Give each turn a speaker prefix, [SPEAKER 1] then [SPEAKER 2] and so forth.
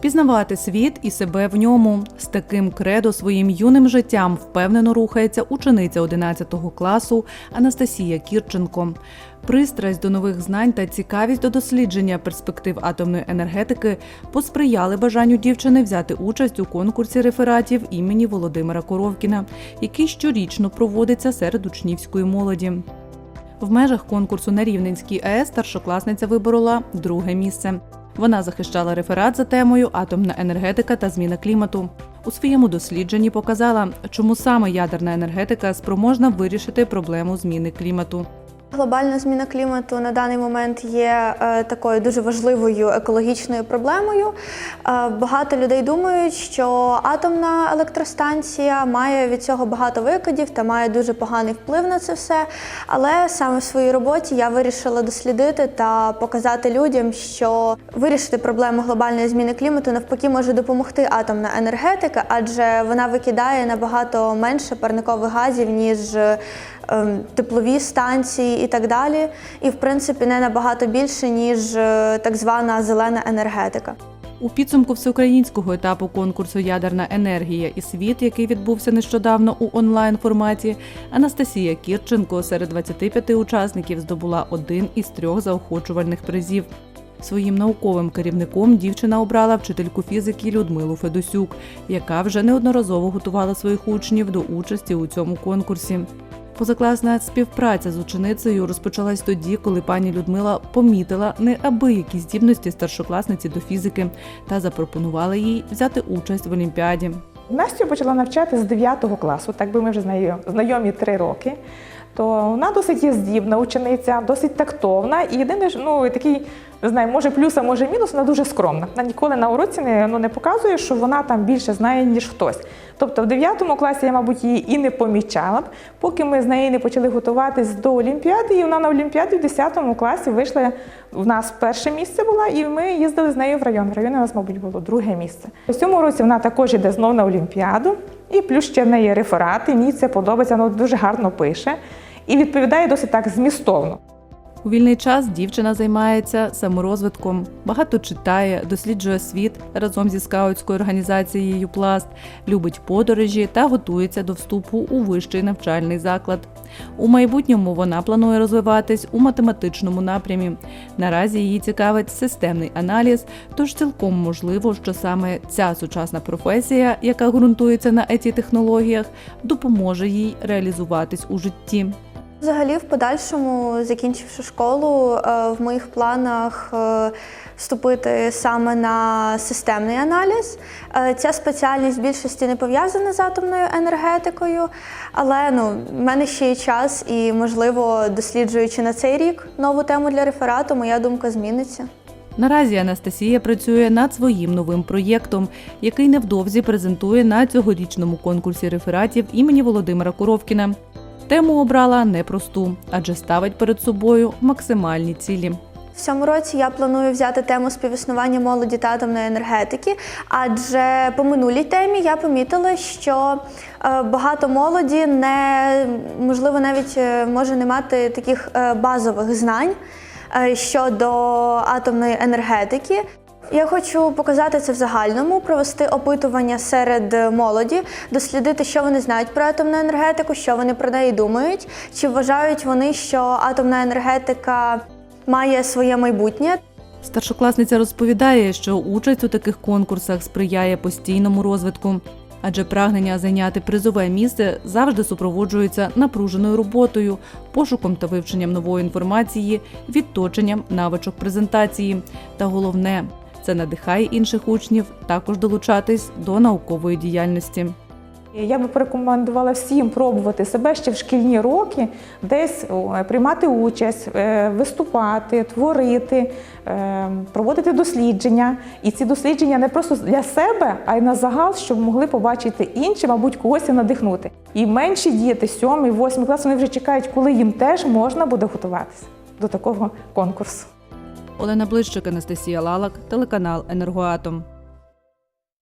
[SPEAKER 1] Пізнавати світ і себе в ньому з таким кредо своїм юним життям впевнено рухається учениця 11 класу Анастасія Кірченко. Пристрасть до нових знань та цікавість до дослідження перспектив атомної енергетики посприяли бажанню дівчини взяти участь у конкурсі рефератів імені Володимира Коровкіна, який щорічно проводиться серед учнівської молоді. В межах конкурсу на Рівненській АЕС старшокласниця виборола друге місце. Вона захищала реферат за темою Атомна енергетика та зміна клімату. У своєму дослідженні показала, чому саме ядерна енергетика спроможна вирішити проблему зміни клімату.
[SPEAKER 2] Глобальна зміна клімату на даний момент є е, такою дуже важливою екологічною проблемою. Е, багато людей думають, що атомна електростанція має від цього багато викидів та має дуже поганий вплив на це все. Але саме в своїй роботі я вирішила дослідити та показати людям, що вирішити проблему глобальної зміни клімату навпаки може допомогти атомна енергетика, адже вона викидає набагато менше парникових газів ніж ем, теплові станції і так далі. І в принципі не набагато більше, ніж е, так звана зелена енергетика.
[SPEAKER 1] У підсумку всеукраїнського етапу конкурсу Ядерна енергія і світ, який відбувся нещодавно у онлайн форматі, Анастасія Кірченко серед 25 учасників здобула один із трьох заохочувальних призів. Своїм науковим керівником дівчина обрала вчительку фізики Людмилу Федосюк, яка вже неодноразово готувала своїх учнів до участі у цьому конкурсі. Позакласна співпраця з ученицею розпочалась тоді, коли пані Людмила помітила неабиякі здібності старшокласниці до фізики та запропонувала їй взяти участь в олімпіаді.
[SPEAKER 3] Настю почала навчати з 9 класу, так би ми вже знайомі, 3 роки. То вона досить є здібна учениця, досить тактовна. І єдине, ж, ну такий, не знаю, може плюс, а може мінус, вона дуже скромна. Вона ніколи на уроці не, ну, не показує, що вона там більше знає, ніж хтось. Тобто в 9 класі я, мабуть, її і не помічала, б, поки ми з нею не почали готуватись до Олімпіади, і вона на Олімпіаді в 10 класі вийшла. В нас перше місце була, і ми їздили з нею в район. В районі у нас, мабуть, було друге місце. У цьому році вона також йде знов на Олімпіаду, і плюс ще в неї реферати. Мені це подобається, вона дуже гарно пише і відповідає досить так змістовно.
[SPEAKER 1] У вільний час дівчина займається саморозвитком, багато читає, досліджує світ разом зі скаутською організацією Пласт, любить подорожі та готується до вступу у вищий навчальний заклад. У майбутньому вона планує розвиватись у математичному напрямі. Наразі її цікавить системний аналіз, тож цілком можливо, що саме ця сучасна професія, яка ґрунтується на еті технологіях, допоможе їй реалізуватись у житті.
[SPEAKER 2] Взагалі, в подальшому, закінчивши школу, е, в моїх планах е, вступити саме на системний аналіз. Е, Ця спеціальність в більшості не пов'язана з атомною енергетикою, але ну, в мене ще є час, і, можливо, досліджуючи на цей рік нову тему для реферату, моя думка зміниться.
[SPEAKER 1] Наразі Анастасія працює над своїм новим проєктом, який невдовзі презентує на цьогорічному конкурсі рефератів імені Володимира Коровкіна. Тему обрала непросту, адже ставить перед собою максимальні цілі.
[SPEAKER 2] В цьому році я планую взяти тему співіснування молоді та атомної енергетики, адже по минулій темі я помітила, що е, багато молоді не можливо навіть е, може не мати таких е, базових знань щодо атомної енергетики. Я хочу показати це в загальному, провести опитування серед молоді, дослідити, що вони знають про атомну енергетику, що вони про неї думають, чи вважають вони, що атомна енергетика має своє майбутнє.
[SPEAKER 1] Старшокласниця розповідає, що участь у таких конкурсах сприяє постійному розвитку, адже прагнення зайняти призове місце завжди супроводжується напруженою роботою, пошуком та вивченням нової інформації, відточенням навичок презентації. Та головне це надихає інших учнів також долучатись до наукової діяльності.
[SPEAKER 3] Я би порекомендувала всім пробувати себе ще в шкільні роки, десь приймати участь, е, виступати, творити, е, проводити дослідження. І ці дослідження не просто для себе, а й на загал, щоб могли побачити інші, мабуть, когось і надихнути. І менші діти, сьомий, восьмий клас, вони вже чекають, коли їм теж можна буде готуватися до такого конкурсу.
[SPEAKER 1] Олена Блищик, Анастасія Лалак, телеканал Енергоатом.